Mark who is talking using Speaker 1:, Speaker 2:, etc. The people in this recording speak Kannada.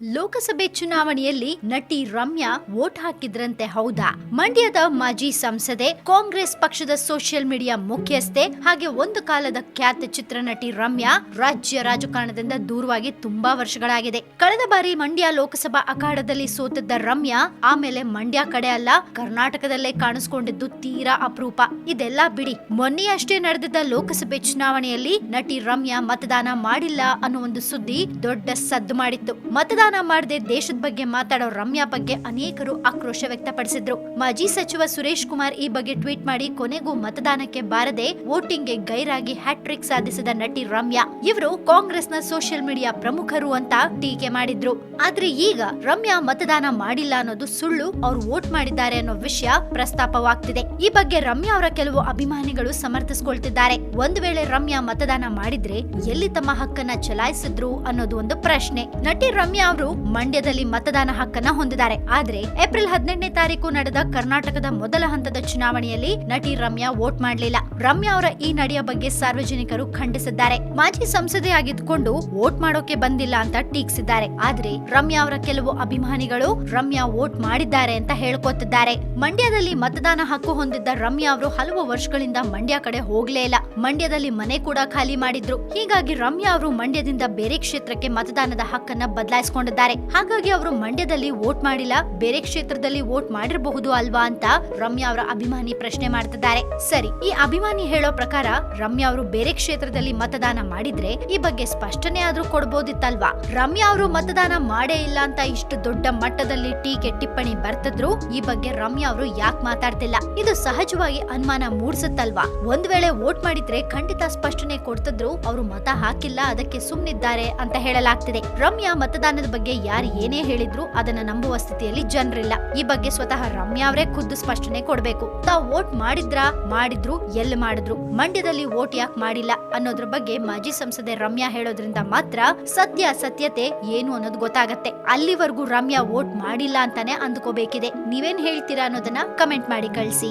Speaker 1: ಲೋಕಸಭೆ ಚುನಾವಣೆಯಲ್ಲಿ ನಟಿ ರಮ್ಯಾ ವೋಟ್ ಹಾಕಿದ್ರಂತೆ ಹೌದಾ? ಮಂಡ್ಯದ ಮಾಜಿ ಸಂಸದೆ, ಕಾಂಗ್ರೆಸ್ ಪಕ್ಷದ ಸೋಷಿಯಲ್ ಮೀಡಿಯಾ ಮುಖ್ಯಸ್ಥೆ, ಹಾಗೆ ಒಂದು ಕಾಲದ ಖ್ಯಾತ ಚಿತ್ರನಟಿ ರಮ್ಯಾ ರಾಜ್ಯ ರಾಜಕಾರಣದಿಂದ ದೂರವಾಗಿ ತುಂಬಾ ವರ್ಷಗಳಾಗಿದೆ. ಕಳೆದ ಬಾರಿ ಮಂಡ್ಯ ಲೋಕಸಭಾ ಅಖಾಡದಲ್ಲಿ ಸೋತಿದ್ದ ರಮ್ಯಾ ಆಮೇಲೆ ಮಂಡ್ಯ ಕಡೆ ಅಲ್ಲ, ಕರ್ನಾಟಕದಲ್ಲೇ ಕಾಣಿಸ್ಕೊಂಡಿದ್ದು ತೀರಾ ಅಪರೂಪ. ಇದೆಲ್ಲ ಬಿಡಿ, ಮೊನ್ನೆಯಷ್ಟೇ ನಡೆದಿದ್ದ ಲೋಕಸಭೆ ಚುನಾವಣೆಯಲ್ಲಿ ನಟಿ ರಮ್ಯಾ ಮತದಾನ ಮಾಡಿಲ್ಲ ಅನ್ನೋ ಒಂದು ಸುದ್ದಿ ದೊಡ್ಡ ಸದ್ದು ಮಾಡಿತ್ತು. ಮತದಾನ ಮಾಡದೆ ದೇಶದ ಬಗ್ಗೆ ಮಾತಾಡೋ ರಮ್ಯಾ ಬಗ್ಗೆ ಅನೇಕರು ಆಕ್ರೋಶ ವ್ಯಕ್ತಪಡಿಸಿದ್ರು. ಮಾಜಿ ಸಚಿವ ಸುರೇಶ್ ಕುಮಾರ್ ಈ ಬಗ್ಗೆ ಟ್ವೀಟ್ ಮಾಡಿ, ಕೊನೆಗೂ ಮತದಾನಕ್ಕೆ ಬಾರದೆ ವೋಟಿಂಗ್ಗೆ ಗೈರಾಗಿ ಹ್ಯಾಟ್ರಿಕ್ ಸಾಧಿಸಿದ ನಟಿ ರಮ್ಯಾ. ಇವರು ಕಾಂಗ್ರೆಸ್ನ ಸೋಷಿಯಲ್ ಮೀಡಿಯಾ ಪ್ರಮುಖರು ಅಂತ ಟೀಕೆ ಮಾಡಿದ್ರು. ಆದ್ರೆ ಈಗ ರಮ್ಯಾ ಮತದಾನ ಮಾಡಿಲ್ಲ ಅನ್ನೋದು ಸುಳ್ಳು, ಅವ್ರು ವೋಟ್ ಮಾಡಿದ್ದಾರೆ ಅನ್ನೋ ವಿಷಯ ಪ್ರಸ್ತಾಪವಾಗ್ತಿದೆ. ಈ ಬಗ್ಗೆ ರಮ್ಯಾ ಅವರ ಕೆಲವು ಅಭಿಮಾನಿಗಳು ಸಮರ್ಥಿಸಿಕೊಳ್ತಿದ್ದಾರೆ. ಒಂದು ವೇಳೆ ರಮ್ಯಾ ಮತದಾನ ಮಾಡಿದ್ರೆ ಎಲ್ಲಿ ತಮ್ಮ ಹಕ್ಕನ್ನ ಚಲಾಯಿಸಿದ್ರು ಅನ್ನೋದು ಒಂದು ಪ್ರಶ್ನೆ. ನಟಿ ರಮ್ಯಾ ಅವರು ಮಂಡ್ಯದಲ್ಲಿ ಮತದಾನ ಹಕ್ಕನ್ನ ಹೊಂದಿದ್ದಾರೆ. ಆದ್ರೆ ಏಪ್ರಿಲ್ ಹದಿನೆಂಟನೇ ತಾರೀಕು ನಡೆದ ಕರ್ನಾಟಕದ ಮೊದಲ ಹಂತದ ಚುನಾವಣೆಯಲ್ಲಿ ನಟಿ ರಮ್ಯಾ ವೋಟ್ ಮಾಡಲಿಲ್ಲ. ರಮ್ಯಾ ಅವರ ಈ ನಡೆಯ ಬಗ್ಗೆ ಸಾರ್ವಜನಿಕರು ಖಂಡಿಸಿದ್ದಾರೆ. ಮಾಜಿ ಸಂಸದೆಯಾಗಿದ್ದುಕೊಂಡು ವೋಟ್ ಮಾಡೋಕೆ ಬಂದಿಲ್ಲ ಅಂತ ಟೀಕಿಸಿದ್ದಾರೆ. ಆದ್ರೆ ರಮ್ಯಾ ಅವರ ಕೆಲವು ಅಭಿಮಾನಿಗಳು ರಮ್ಯಾ ವೋಟ್ ಮಾಡಿದ್ದಾರೆ ಅಂತ ಹೇಳ್ಕೊತಿದ್ದಾರೆ. ಮಂಡ್ಯದಲ್ಲಿ ಮತದಾನ ಹಕ್ಕು ಹೊಂದಿದ್ದ ರಮ್ಯಾ ಅವರು ಹಲವು ವರ್ಷಗಳಿಂದ ಮಂಡ್ಯ ಕಡೆ ಹೋಗ್ಲೇ ಇಲ್ಲ. ಮಂಡ್ಯದಲ್ಲಿ ಮನೆ ಕೂಡ ಖಾಲಿ ಮಾಡಿದ್ರು. ಹೀಗಾಗಿ ರಮ್ಯಾ ಅವರು ಮಂಡ್ಯದಿಂದ ಬೇರೆ ಕ್ಷೇತ್ರಕ್ಕೆ ಮತದಾನದ ಹಕ್ಕನ್ನ ಬದಲಾಯಿಸಿಕೊಂಡಿದ್ದಾರೆ. ಹಾಗಾಗಿ ಅವರು ಮಂಡ್ಯದಲ್ಲಿ ವೋಟ್ ಮಾಡಿಲ್ಲ, ಬೇರೆ ಕ್ಷೇತ್ರದಲ್ಲಿ ವೋಟ್ ಮಾಡಿರಬಹುದು ಅಲ್ವಾ ಅಂತ ರಮ್ಯಾ ಅವರ ಅಭಿಮಾನಿ ಪ್ರಶ್ನೆ ಮಾಡ್ತಿದ್ದಾರೆ. ಸರಿ, ಈ ಅಭಿಮಾನಿ ಹೇಳೋ ಪ್ರಕಾರ ರಮ್ಯಾ ಅವರು ಬೇರೆ ಕ್ಷೇತ್ರದಲ್ಲಿ ಮತದಾನ ಮಾಡಿದ್ರೆ ಈ ಬಗ್ಗೆ ಸ್ಪಷ್ಟನೆ ಆದ್ರೂ ಕೊಡ್ಬೋದಿತ್ತಲ್ವಾ? ರಮ್ಯಾ ಅವರು ಮತದಾನ ಮಾಡೇ ಇಲ್ಲ ಅಂತ ಇಷ್ಟು ದೊಡ್ಡ ಮಟ್ಟದಲ್ಲಿ ಟೀಕೆ, ಟಿಪ್ಪಣಿ ಬರ್ತಿದ್ರು, ಈ ಬಗ್ಗೆ ರಮ್ಯಾ ಅವರು ಯಾಕೆ ಮಾತಾಡ್ತಿಲ್ಲ? ಇದು ಸಹಜವಾಗಿ ಅನುಮಾನ ಮೂಡಿಸುತ್ತಲ್ವಾ? ಒಂದ್ ವೇಳೆ ವೋಟ್ ಮಾಡಿದ್ರೆ ಖಂಡಿತ ಸ್ಪಷ್ಟನೆ ಕೊಡ್ತಿದ್ರು, ಅವರು ಮತ ಹಾಕಿಲ್ಲ, ಅದಕ್ಕೆ ಸುಮ್ನಿದ್ದಾರೆ ಅಂತ ಹೇಳಲಾಗ್ತಿದೆ. ರಮ್ಯಾ ಮತದಾನದ ಬಗ್ಗೆ ಯಾರು ಏನೇ ಹೇಳಿದ್ರು ಅದನ್ನ ನಂಬುವ ಸ್ಥಿತಿಯಲ್ಲಿ ಜನರಿಲ್ಲ. ಈ ಬಗ್ಗೆ ಸ್ವತಃ ರಮ್ಯಾ ಅವರೇ ಖುದ್ದು ಸ್ಪಷ್ಟನೆ ಕೊಡ್ಬೇಕು. ತಾವು ವೋಟ್ ಮಾಡಿದ್ರಾ? ಮಾಡಿದ್ರು. ಎಲ್ಲಿ ಮಾಡಿದ್ರು? ಮಂಡ್ಯದಲ್ಲಿ ವೋಟ್ ಯಾಕೆ ಮಾಡಿಲ್ಲ? ಅನ್ನೋದ್ರ ಬಗ್ಗೆ ಮಾಜಿ ಸಂಸದೆ ರಮ್ಯಾ ಹೇಳೋದ್ರಿಂದ ಮಾತ್ರ ಸತ್ಯ ಸತ್ಯತೆ ಏನು ಅನ್ನೋದು ಗೊತ್ತಾಗತ್ತೆ. ಅಲ್ಲಿವರೆಗೂ ರಮ್ಯಾ ವೋಟ್ ಮಾಡಿಲ್ಲ ಅಂತಾನೆ ಅಂದ್ಕೋಬೇಕಿದೆ. ನೀವೇನ್ ಹೇಳ್ತೀರಾ ಅನ್ನೋದನ್ನ ಕಮೆಂಟ್ ಮಾಡಿ ಕಳಿಸಿ.